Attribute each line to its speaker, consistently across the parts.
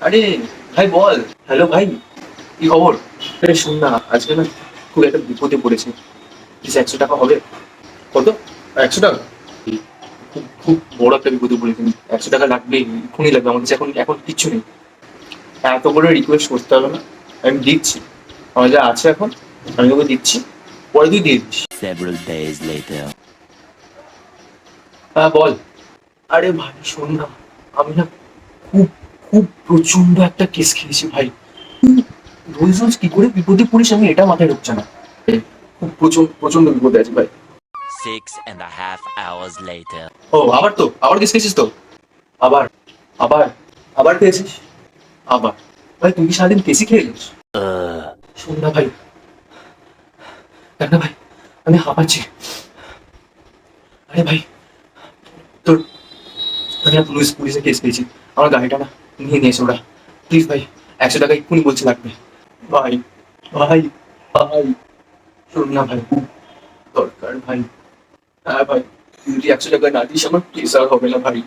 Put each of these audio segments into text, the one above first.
Speaker 1: আরে ভাই বল। হ্যালো ভাই কি খবর? আরে শোন না আজকে না খুব একটা বিপদে পড়েছে। প্লিজ একশো টাকা হবে? কত? একশো টাকা? খুব খুব বড় একটা বিপদে পড়েছি। একশো টাকা লাগবে এক্ষুনি লাগবে আমার কাছে এখন এখন কিচ্ছু নেই। এত করে রিকোয়েস্ট করতে হবে না। আমি দিচ্ছি। আমার যা আছে এখন আমি তোকে দিচ্ছি। পরে তুই দিয়ে দিস. হ্যাঁ বল। আরে ভাই শোন না। আমি না খুব খুব প্রচণ্ড একটা কেস খেয়েছি ভাই। রোজ রোজ কি করে বিপদে পড়িস আমি এটা মাথায় ঢুকছে না। খুব প্রচণ্ড প্রচণ্ড বিপদে আছি ভাই।
Speaker 2: Six and a half hours later.
Speaker 1: ও আবার তো আবার কেস খেয়েছিস তো? আবার আবার আবার খেয়েছিস? আবার। ভাই তুই কি সারাদিন কেসি খেয়ে গেছিস শোন না ভাই। দেখ না ভাই আমি হাঁপাচ্ছি। আরে ভাই আমি না পুলিশ পুলিশে কেস পেয়েছি। আমার গাড়িটা না নিয়ে নিয়েছে ওরা। প্লিজ ভাই একশো টাকা এক্ষুনি বলছে লাগবে। ভাই ভাই ভাই শোন না ভাই দরকার ভাই। হ্যাঁ ভাই যদি একশো টাকা না দিস আমার প্লিজ আর হবে না ভাই।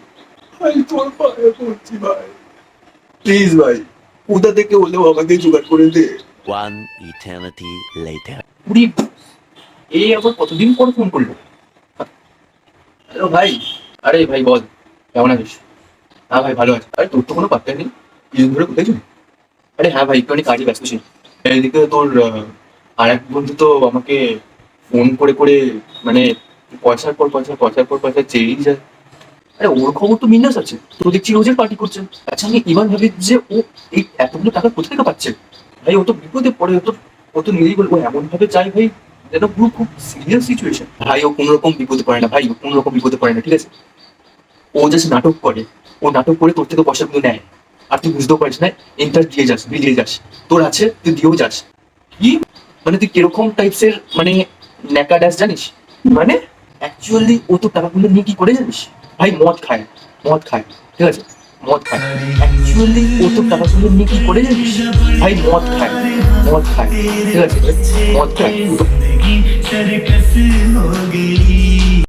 Speaker 1: ভাই তোর পায়ে পড়ছি ভাই। প্লিজ ভাই কোথা থেকে হলেও আমাকে জোগাড় করে দে।
Speaker 2: One eternity later.
Speaker 1: উড়ি এই আবার কতদিন পর ফোন করল? হ্যালো ভাই আরে ভাই বল। কেমন আছিস? হ্যাঁ ভাই, ভালো আছে। আরে তোর তো কোনো পাত্তা নেই। কিছুদিন ধরে কোথায় চলি আরে হ্যাঁ ভাই একটু কাজে ব্যস্ত ছিল এদিকে তোর আর এক বন্ধু তো আমাকে ফোন করে করে মানে পয়সার পর পয়সা, পয়সার পর পয়সা চেয়েই যায়। আরে ওর খবর তো মিনাস আছে। তো দেখছি রোজের পার্টি করছে। আচ্ছা আমি এবার ভাবি যে ও এই এতগুলো টাকা কোথা থেকে পাচ্ছে? ভাই, ও তো বিপদে পড়ে, ও তো ও তো নিজেই বলে, ও এমন ভাবে চাই ভাই, যেন পুরো খুব সিরিয়াস সিচুয়েশন ভাই, ও কোনো রকম বিপদে পড়ে না, ভাই, ও কোনো রকম বিপদে পড়ে না, ঠিক আছে? ও জাস্ট নাটক করে। ও নাটক করে তোর থেকে পয়সাগুলো নেয়। আর তুই বুঝতেও পারিস না ইন্টারেস্ট দিয়ে যাস বিলিয়ে যাস। তোর আছে, তুই দিয়েও যাস। কি? মানে তুই কীরকম টাইপসের মানে ন্যাকা ড্যাস জানিস? মানে অ্যাকচুয়ালি ও তো টাকাগুলো নিয়ে কি করে জানিস? ভাই, মদ খায় মদ খায়, ঠিক আছে? মদ খায়। অ্যাকচুয়ালি ও তো টাকাগুলো নিয়ে কি করে জানিস? ভাই, মদ খায় মদ খায়, ঠিক আছে? মদ খায়।